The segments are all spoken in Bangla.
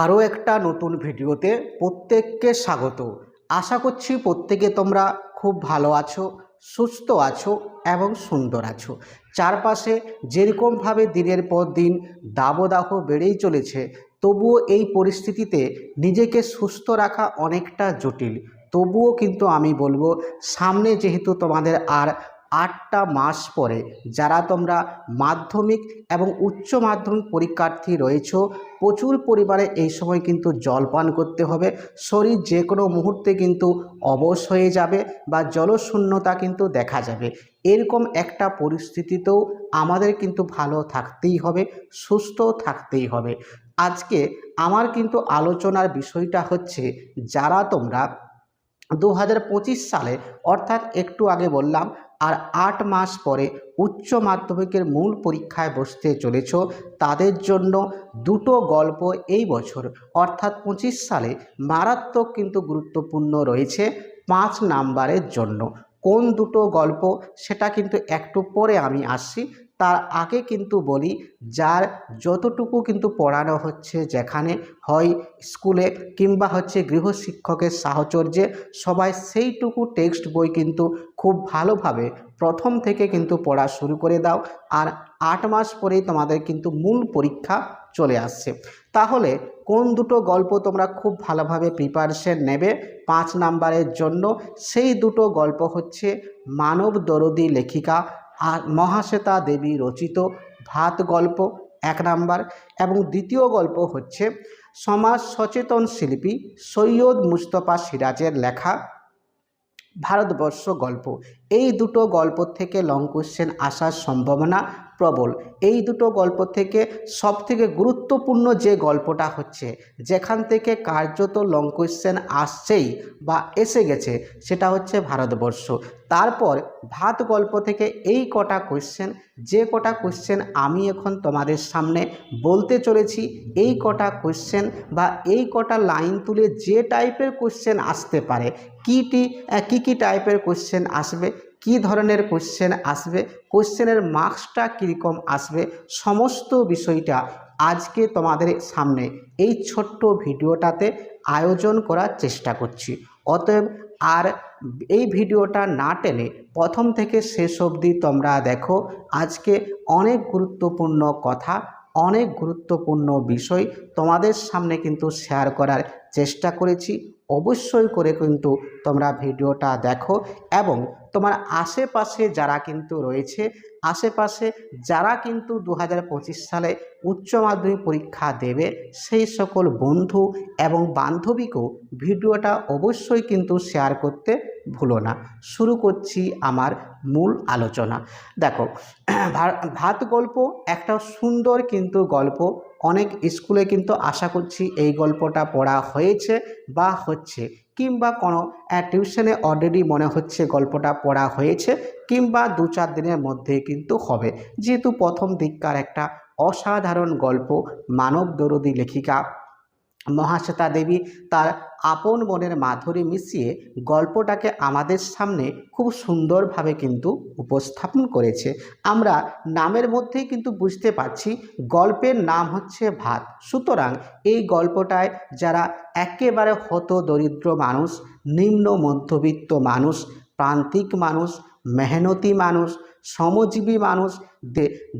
আরও একটা নতুন ভিডিওতে প্রত্যেককে স্বাগত। আশা করছি প্রত্যেকে তোমরা খুব ভালো আছো, সুস্থ আছো এবং সুন্দর আছো। চারপাশে যেরকমভাবে দিনের পর দিন দাবদাহ বেড়েই চলেছে, তবুও এই পরিস্থিতিতে নিজেকে সুস্থ রাখা অনেকটা জটিল। তবুও কিন্তু আমি বলব, সামনে যেহেতু তোমাদের আর আটটা মাস পরে যারা তোমরা মাধ্যমিক এবং উচ্চ মাধ্যমিক পরীক্ষার্থী রয়েছো, প্রচুর পরিমাণে এই সময় কিন্তু জল পান করতে হবে। শরীর যে কোনো মুহূর্তে কিন্তু অবশ হয়ে যাবে বা জলশূন্যতা কিন্তু দেখা যাবে। এরকম একটা পরিস্থিতিতেও আমাদের কিন্তু ভালো থাকতেই হবে, সুস্থ থাকতেই হবে। আজকে আমার কিন্তু আলোচনার বিষয়টা হচ্ছে, যারা তোমরা দু হাজার পঁচিশ সালে, অর্থাৎ একটু আগে বললাম আর আট মাস পরে উচ্চ মাধ্যমিকের মূল পরীক্ষায় বসতে চলেছ, তাদের জন্য দুটো গল্প এই বছর। অর্থাৎ পঁচিশ সালে মারাত্মক কিন্তু গুরুত্বপূর্ণ রয়েছে পাঁচ নাম্বারের জন্য। কোন দুটো গল্প সেটা কিন্তু একটু পরে আমি আসছি। তার আগে কিন্তু বলি, যার যতটুকু কিন্তু পড়ানো হচ্ছে যেখানে হয় স্কুলে কিংবা হচ্ছে গৃহশিক্ষকের সাহচর্যে, সবাই সেইটুকু টেক্সট বই কিন্তু খুব ভালোভাবে প্রথম থেকে কিন্তু পড়া শুরু করে দাও আর আট মাস পরেই তোমাদের কিন্তু মূল পরীক্ষা চলে আসছে। তাহলে কোন দুটো গল্প তোমরা খুব ভালোভাবে প্রিপারেশন নেবে পাঁচ নাম্বারের জন্য? সেই দুটো গল্প হচ্ছে মানব দরদি লেখিকা আর মহাশ্বেতা দেবী রচিত ভাত গল্প এক নাম্বার এবং দ্বিতীয় গল্প হচ্ছে সমাজ সচেতন শিল্পী সৈয়দ মুস্তফা সিরাজের লেখা ভারতবর্ষ গল্প। এই দুটো গল্প থেকে লং কোশ্চেন আসার সম্ভাবনা প্রবল। এই দুটো গল্প থেকে সবথেকে গুরুত্বপূর্ণ যে গল্পটা হচ্ছে, যেখান থেকে কার্যত লং কোশ্চেন আসছেই বা এসে গেছে, সেটা হচ্ছে ভারতবর্ষ। তারপর ভাত গল্প থেকে এই কটা কোশ্চেন যে কটা কোশ্চেন আমি এখন তোমাদের সামনে বলতে চলেছি, এই কটা কোশ্চেন বা এই কটা লাইন তুলে যে টাইপের কোশ্চেন আসতে পারে কীটি কী কী টাইপের কোশ্চেন আসবে, কি ধরনের কোশ্চেন আসবে কোশ্চেনের মার্কসটা কীরকম আসবে, সমস্ত বিষয়টা আজকে তোমাদের সামনে এই ছোট্ট ভিডিওটাতে আয়োজন করার চেষ্টা করছি। অতএব আর এই ভিডিওটা না টেনে প্রথম থেকে শেষ অবধি তোমরা দেখো। আজকে অনেক গুরুত্বপূর্ণ কথা, অনেক গুরুত্বপূর্ণ বিষয় তোমাদের সামনে কিন্তু শেয়ার করার চেষ্টা করেছি। অবশ্যই করে কিন্তু তোমরা ভিডিওটা দেখো এবং তোমার আশেপাশে যারা কিন্তু রয়েছে, আশেপাশে যারা কিন্তু দু হাজার পঁচিশ সালে উচ্চ মাধ্যমিক পরীক্ষা দেবে, সেই সকল বন্ধু এবং বান্ধবীকেও ভিডিওটা অবশ্যই কিন্তু শেয়ার করতে ভুলো না। শুরু করছি আমার মূল আলোচনা। দেখো ভাত গল্প একটা সুন্দর কিন্তু গল্প। অনেক স্কুলে কিন্তু আশা করছি এই গল্পটা পড়া হয়েছে বা হচ্ছে, কিংবা কোনো টিউশনে অলরেডি মনে হচ্ছে গল্পটা পড়া হয়েছে, কিংবা দু চার দিনের মধ্যে কিন্তু হবে। যেহেতু প্রথম দিককার একটা অসাধারণ গল্প মানব দরদি লেখিকা মহাশ্বেতা দেবী তার আপন মনের মাধুরী মিশিয়ে গল্পটাকে আমাদের সামনে খুব সুন্দরভাবে কিন্তু উপস্থাপন করেছে। আমরা নামের মধ্যেই কিন্তু বুঝতে পারছি গল্পের নাম হচ্ছে ভাত। সুতরাং এই গল্পটায় যারা একেবারে হত দরিদ্র মানুষ, নিম্ন মধ্যবিত্ত মানুষ, প্রান্তিক মানুষ, মেহনতি মানুষ, শ্রমজীবী মানুষ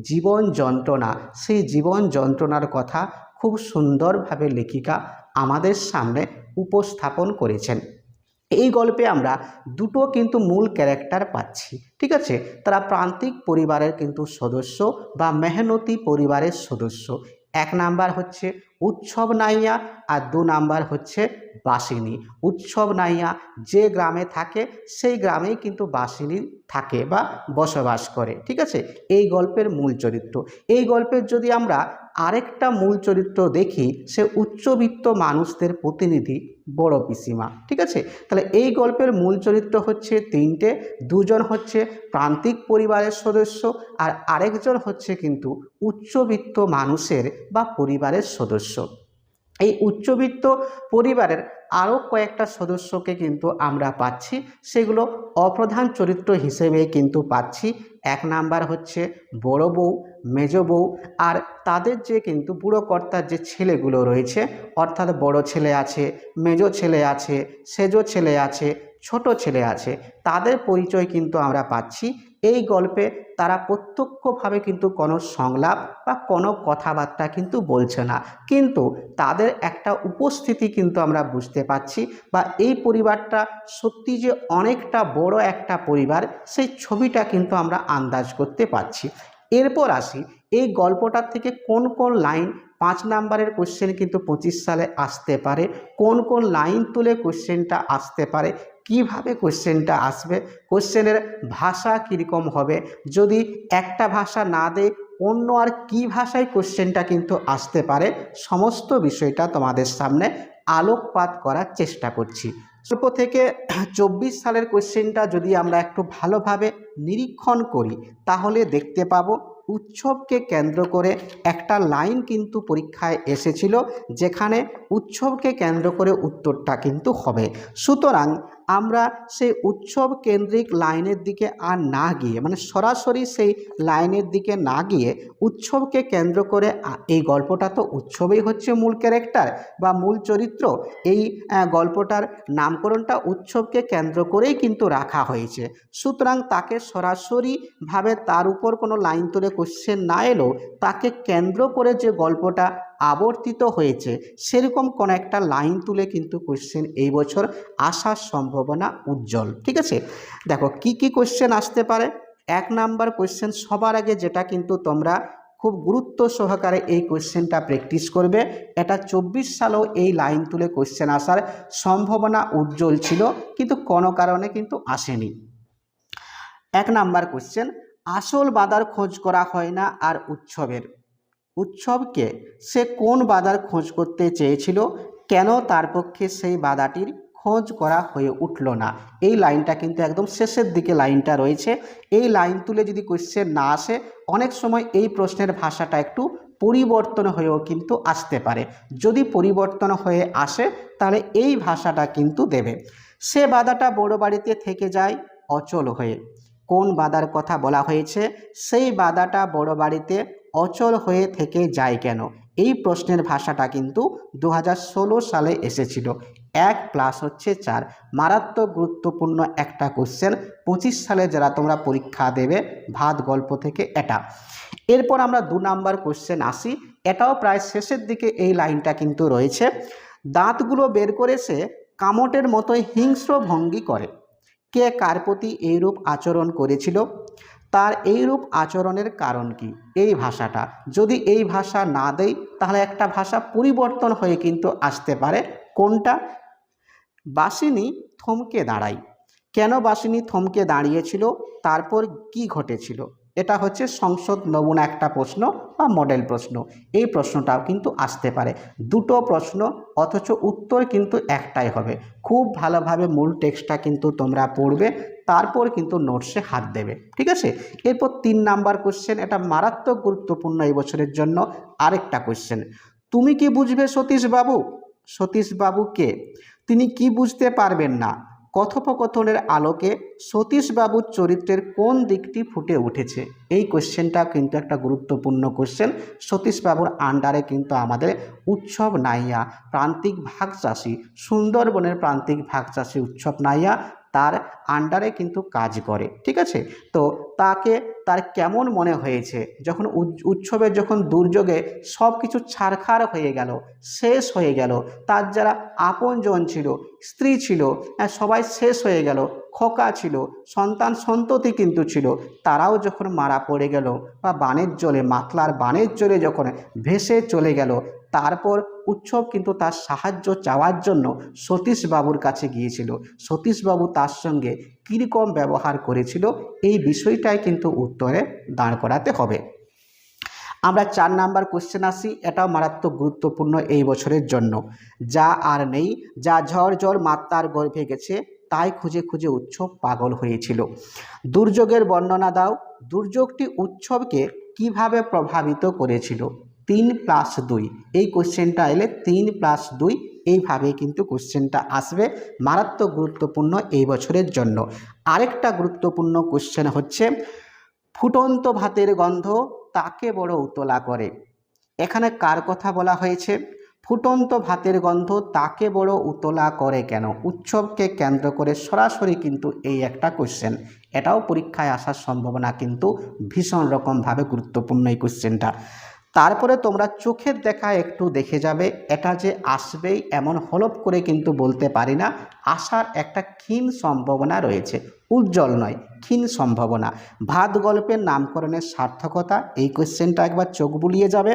জীবন যন্ত্রণা, সেই জীবন যন্ত্রণার কথা খুব সুন্দরভাবে লেখিকা আমাদের সামনে উপস্থাপন করেছেন। এই গল্পে আমরা দুটো কিন্তু মূল ক্যারেক্টার পাচ্ছি, ঠিক আছে? তারা প্রান্তিক পরিবারের কিন্তু সদস্য বা মেহনতি পরিবারের সদস্য। এক নাম্বার হচ্ছে উৎসব নাইয়া আর দু নাম্বার হচ্ছে বাসিনী। উৎসব নাইয়া যে গ্রামে থাকে, সেই গ্রামেই কিন্তু বাসিনী থাকে বা বসবাস করে, ঠিক আছে? এই গল্পের মূল চরিত্র। এই গল্পের যদি আমরা আরেকটা মূল চরিত্র দেখি, সে উচ্চবিত্ত মানুষদের প্রতিনিধি, বড় পিসিমা। ঠিক আছে? তাহলে এই গল্পের মূল চরিত্র হচ্ছে তিনটে, দুজন হচ্ছে প্রান্তিক পরিবারের সদস্য আর আরেকজন হচ্ছে কিন্তু উচ্চবিত্ত মানুষের বা পরিবারের সদস্য। এই উচ্চবিত্ত পরিবারের আরও কয়েকটা সদস্যকে কিন্তু আমরা পাচ্ছি। সেগুলো অপ্রধান চরিত্র হিসেবে কিন্তু পাচ্ছি। এক নাম্বার হচ্ছে বড় বউ, মেজ বউ আর তাদের যে কিন্তু বুড়ো কর্তার যে ছেলেগুলো রয়েছে, অর্থাৎ বড় ছেলে আছে, মেজ ছেলে আছে, সেজ ছেলে আছে ছোট ছেলে আছে, তাদের পরিচয় কিন্তু আমরা পাচ্ছি। এই গল্পে তারা প্রত্যক্ষভাবে কিন্তু কোনো সংলাপ বা কোনো কথাবার্তা কিন্তু বলছে না। কিন্তু তাদের একটা উপস্থিতি কিন্তু আমরা বুঝতে পারছি বা এই পরিবারটা সত্যি যে অনেকটা বড় একটা পরিবার, সেই ছবিটা কিন্তু আমরা আন্দাজ করতে পারছি। এরপর আসি, এই গল্পটার থেকে কোন কোন লাইন পাঁচ নাম্বারের কোশ্চেন কিন্তু পঁচিশ সালে আসতে পারে, কোন কোন লাইন তুলে কোশ্চেনটা আসতে পারে কীভাবে কোশ্চেনটা আসবে? কোশ্চেনের ভাষা কীরকম হবে? যদি একটা ভাষা না দেয়, অন্য আর কি ভাষায় কোশ্চেনটা কিন্তু আসতে পারে? সমস্ত বিষয়টা তোমাদের সামনে আলোকপাত করার চেষ্টা করছি। গল্প থেকে চব্বিশ সালের কোশ্চেনটা যদি আমরা একটু ভালোভাবে নিরীক্ষণ করি, তাহলে দেখতে পাবো উৎসবকে কেন্দ্র করে একটা লাইন কিন্তু পরীক্ষায় এসেছিল, যেখানে উৎসবকে কেন্দ্র করে উত্তরটা কিন্তু হবে। সুতরাং আমরা সেই উৎসব কেন্দ্রিক লাইনের দিকে আর না গিয়ে মানে সরাসরি সেই লাইনের দিকে না গিয়ে উৎসবকে কেন্দ্র করে এই গল্পটা তো উৎসবেই হচ্ছে মূল ক্যারেক্টার বা মূল চরিত্র। এই গল্পটার নামকরণটা উৎসবকে কেন্দ্র করেই কিন্তু রাখা হয়েছে। সুতরাং তাকে সরাসরিভাবে তার উপর কোনো লাইন তুলে কোশ্চেন না এলেও তাকে কেন্দ্র করে যে গল্পটা আবর্তিত হয়েছে। সেরকম কোনো একটা লাইন তুলে কিন্তু কোশ্চেন এই বছর আসার সম্ভাবনা উজ্জ্বল। ঠিক আছে? দেখো, কি কি কোশ্চেন আসতে পারে? এক নাম্বার কোশ্চেন সবার আগে যেটা কিন্তু তোমরা খুব গুরুত্ব সহকারে এই কোশ্চেনটা প্র্যাকটিস করবে, এটা চব্বিশ সালেও এই লাইন তুলে কোশ্চেন আসার সম্ভাবনা উজ্জ্বল ছিল, কিন্তু কোনো কারণে কিন্তু আসেনি। এক নাম্বার কোশ্চেন আসল বাধার খোঁজ করা হয় না আর উৎসবের। উৎসবকে সে কোন বাধার খোঁজ করতে চেয়েছিল? কেন তার পক্ষে সেই বাধাটির খোঁজ করা হয়ে উঠল না? এই লাইনটা কিন্তু একদম শেষের দিকে লাইনটা রয়েছে। এই লাইন তুলে যদি কোশ্চেন না আসে, অনেক সময় এই প্রশ্নের ভাষাটা একটু পরিবর্তন হয়েও কিন্তু আসতে পারে। যদি পরিবর্তন হয়ে আসে, তাহলে এই ভাষাটা কিন্তু দেবে। সে বাধাটা বড় বাড়িতে থেকে যায় অচল হয়ে। কোন বাধার কথা বলা হয়েছে? সেই বাধাটা বড় বাড়িতে অচল হয়ে থেকে যায় কেন? এই প্রশ্নের ভাষাটা কিন্তু দু হাজার ষোলো সালে এসেছিল। এক প্লাস হচ্ছে চার। মারাত্মক গুরুত্বপূর্ণ একটা কোশ্চেন পঁচিশ সালে যারা তোমরা পরীক্ষা দেবে, ভাত গল্প থেকে এটা। এরপর আমরা দু নাম্বার কোশ্চেন আসি। এটাও প্রায় শেষের দিকে এই লাইনটা কিন্তু রয়েছে। দাঁতগুলো বের করে সে কামটের মতোই হিংস্র ভঙ্গি করে। কে কার প্রতি এইরূপ আচরণ করেছিল? তার এইরূপ আচরণের কারণ কি? এই ভাষাটা। যদি এই ভাষা না দেই, তাহলে একটা ভাষা পরিবর্তন হয়ে কিন্তু আসতে পারে। কোনটা? বাসিনী থমকে দাঁড়াই কেন বাসিনী থমকে দাঁড়িয়েছিল? তারপর কি ঘটেছিল? এটা হচ্ছে সংসদ নমুনা একটা প্রশ্ন বা মডেল প্রশ্ন। এই প্রশ্নটাও কিন্তু আসতে পারে। দুটো প্রশ্ন, অথচ উত্তর কিন্তু একটাই হবে। খুব ভালোভাবে মূল টেক্সটটা কিন্তু তোমরা পড়বে, তারপর কিন্তু নোটসে হাত দেবে। ঠিক আছে? এরপর তিন নাম্বার কোশ্চেন এটা মারাত্মক গুরুত্বপূর্ণ এই বছরের জন্য। আরেকটা কোশ্চেন তুমি কি বুঝবে সতীশবাবু? সতীশবাবু কে? তিনি কি বুঝতে পারবেন না? কথোপকথনের আলোকে সতীশবাবুর চরিত্রের কোন দিকটি ফুটে উঠেছে? এই কোশ্চেনটা কিন্তু একটা গুরুত্বপূর্ণ কোশ্চেন। সতীশবাবুর আন্ডারে কিন্তু আমাদের উৎসব নাইয়া, প্রান্তিক ভাগ চাষি সুন্দরবনের প্রান্তিক ভাগ চাষি উৎসব নাইয়া, তার আন্ডারে কিন্তু কাজ করে ঠিক আছে? তো তাকে তার কেমন মনে হয়েছে? যখন উৎসবে যখন দুর্যোগে সব কিছু ছাড়খাড় হয়ে গেল শেষ হয়ে গেল তার যারা আপনজন ছিল স্ত্রী ছিল হ্যাঁ, সবাই শেষ হয়ে গেল খোকা ছিল, সন্তান সন্ততি কিন্তু ছিল। তারাও যখন মারা পড়ে গেল বা বানের জলে, মাতলার বানের জলে যখন ভেসে চলে গেল, তারপর উৎসব কিন্তু তার সাহায্য চাওয়ার জন্য সতীশবাবুর কাছে গিয়েছিল। সতীশবাবু তার সঙ্গে কীরকম ব্যবহার করেছিল, এই বিষয়টাই কিন্তু উত্তরে দাঁড় করাতে হবে। আমরা চার নাম্বার কোশ্চেন আসি, এটাও মারাত্মক গুরুত্বপূর্ণ এই বছরের জন্য। যা আর নেই, যা ঝড় ঝড় মাত্রার গর্ভে গেছে তাই খুঁজে খুঁজে উৎসব পাগল হয়েছিল। দুর্যোগের বর্ণনা দাও। দুর্যোগটি উৎসবকে কীভাবে প্রভাবিত করেছিল? তিন প্লাস দুই। এই কোশ্চেনটা এলে তিন প্লাস দুই। এইভাবে কিন্তু কোশ্চেনটা আসবে মারাত্মক গুরুত্বপূর্ণ এই বছরের জন্য। আরেকটা গুরুত্বপূর্ণ কোশ্চেন হচ্ছে, ফুটন্ত ভাতের গন্ধ তাকে বড় উতলা করে। এখানে কার কথা বলা হয়েছে? ফুটন্ত ভাতের গন্ধ তাকে বড় উতলা করে কেন? উৎসবকে কেন্দ্র করে সরাসরি কিন্তু এই একটা কোশ্চেন এটাও পরীক্ষায় আসার সম্ভাবনা কিন্তু ভীষণ রকমভাবে গুরুত্বপূর্ণ এই কোশ্চেনটা তারপরে তোমরা চোখের দেখা একটু দেখে যাবে, এটা যে আসবেই এমন হলপ করে কিন্তু বলতে পারি না। আসার একটা ক্ষীণ সম্ভাবনা রয়েছে। উজ্জ্বল নয়, ক্ষীণ সম্ভাবনা। ভাত গল্পের নামকরণের সার্থকতা, এই কোশ্চেনটা একবার চোখ বুলিয়ে যাবে।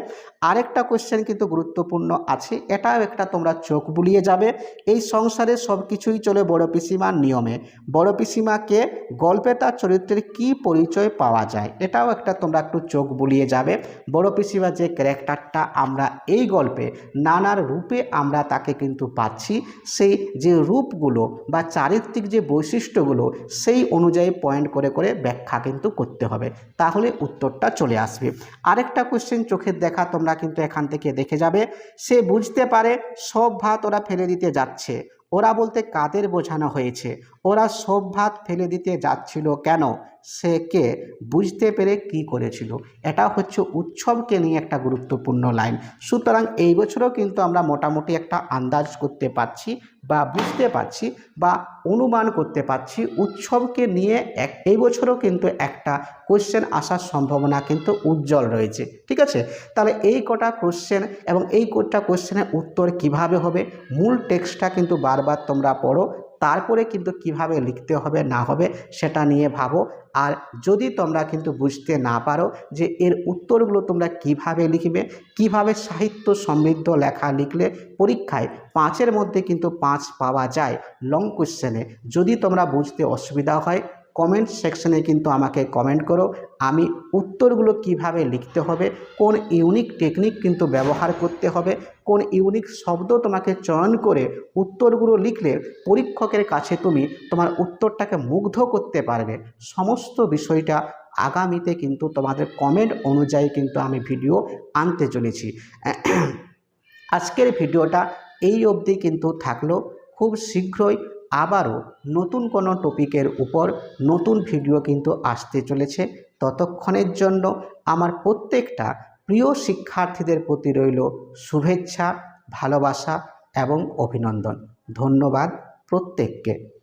আরেকটা কোশ্চেন কিন্তু গুরুত্বপূর্ণ আছে, এটাও একটা তোমরা চোখ বুলিয়ে যাবে। এই সংসারে সব কিছুই চলে বড় পিসিমার নিয়মে। বড় পিসিমাকে গল্পে তার চরিত্রের কি পরিচয় পাওয়া যায়, এটাও একটা তোমরা একটু চোখ বুলিয়ে যাবে। বড় পিসিমা যে ক্যারেক্টারটা আমরা এই গল্পে, নানার রূপে আমরা তাকে কিন্তু পাচ্ছি। সেই যে রূপগুলো বা চারিত্রিক যে বৈশিষ্ট্যগুলো সেই অনুযায়ী পয়েন্ট করে করে ব্যাখ্যা কিন্তু করতে হবে। তাহলে উত্তরটা চলে আসবে। আরেকটা কোশ্চেন চোখের দেখা তোমরা কিন্তু এখান থেকে দেখে যাবে। সে বুঝতে পারে সব ভাত ওরা ফেলে দিতে যাচ্ছে। ওরা বলতে কাদের বোঝানো হয়েছে? ওরা সব ভাত ফেলে দিতে যাচ্ছিল কেন? সে কে? বুঝতে পেরে কি করেছিল? এটা হচ্ছে উৎসবকে নিয়ে একটা গুরুত্বপূর্ণ লাইন সুতরাং এই বছরও কিন্তু আমরা মোটামুটি একটা আন্দাজ করতে পারছি বা বুঝতে পারছি বা অনুমান করতে পারছি, উৎসবকে নিয়ে এক, এই বছরও কিন্তু একটা কোশ্চেন আসার সম্ভাবনা কিন্তু উজ্জ্বল রয়েছে। ঠিক আছে? তাহলে এই কটা কোশ্চেন এবং এই কটা কোশ্চেনের উত্তর কীভাবে হবে? মূল টেক্সটটা কিন্তু বারবার তোমরা পড়ো। তারপরে কিন্তু কীভাবে লিখতে হবে, না হবে সেটা নিয়ে ভাবো। আর যদি তোমরা কিন্তু বুঝতে না পারো যে এর উত্তরগুলো তোমরা কীভাবে লিখবে, কীভাবে সাহিত্য সমৃদ্ধ লেখা লিখলে পরীক্ষায় পাঁচের মধ্যে কিন্তু পাঁচ পাওয়া যায় লং কোশ্চেনে যদি তোমরা বুঝতে অসুবিধা হয় কমেন্ট সেকশনে কিন্তু আমাকে কমেন্ট করো। আমি উত্তরগুলো কীভাবে লিখতে হবে, কোন ইউনিক টেকনিক কিন্তু ব্যবহার করতে হবে, কোন ইউনিক শব্দ তোমাকে চয়ন করে উত্তরগুলো লিখলে পরীক্ষকের কাছে তুমি তোমার উত্তরটাকে মুগ্ধ করতে পারবে। সমস্ত বিষয়টা আগামীতে কিন্তু তোমাদের কমেন্ট অনুযায়ী কিন্তু আমি ভিডিও আনতে চলেছি। আজকের ভিডিওটা এই অবধি কিন্তু থাকল। খুব শীঘ্রই আবারও নতুন কোনো টপিকের উপর নতুন ভিডিও কিন্তু আসতে চলেছে। ততক্ষণের জন্য আমার প্রত্যেকটা প্রিয় শিক্ষার্থীদের প্রতি রইল শুভেচ্ছা, ভালোবাসা এবং অভিনন্দন। ধন্যবাদ প্রত্যেককে।